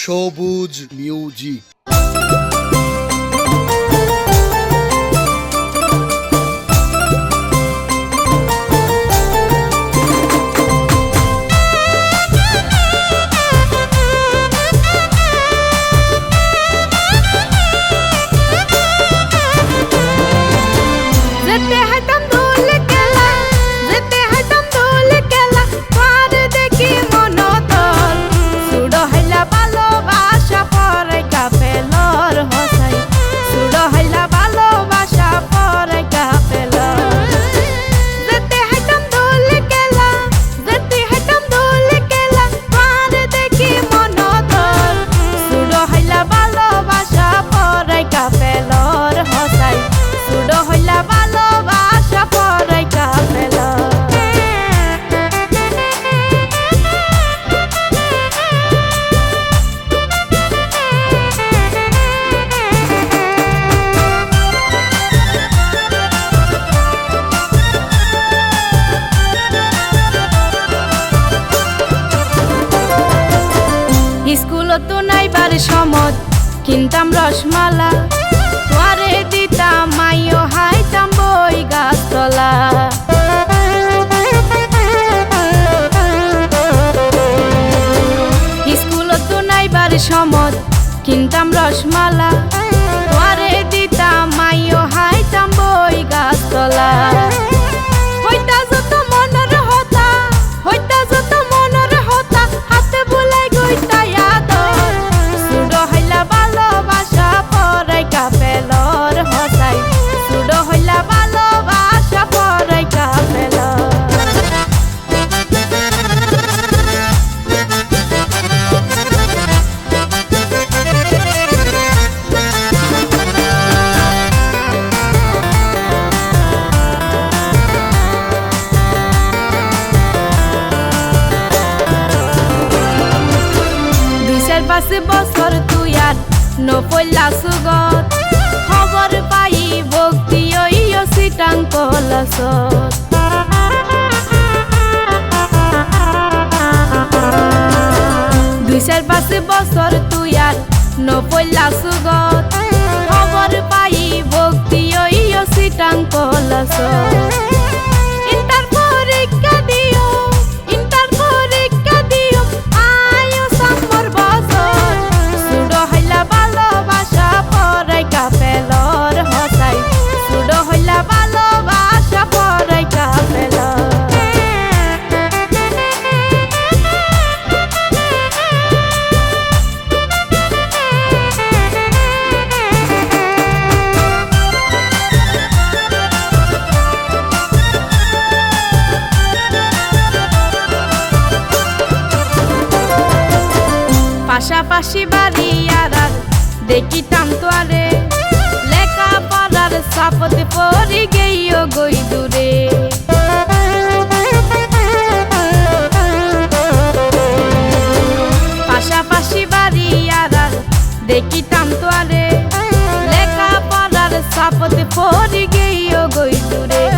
সবুজ মিউজিক। তোর সমদ, কিনতাম রসমালা। তোয়ারে দিতাম মাইও হাইতাম বই গাছতলা। স্কুলত তো নাইবার সমদ, কিনতাম রসমালা। পাঁচ বছর তুই আর নপল্লা সুগত খবর পাই ভক্তি ওই সিটাং কলাসত দুই চার পাঁচ বছর পাশাপাশি বাড়ি আর দেখিতাম আরে লেখা পড়ার সাপত পড়ি গেইও গই দূরে। পাশাপাশি বাড়ি আর দেখিতাম আরে লেখা পড়ার সাপত পড়ি গেইও গই দূরে।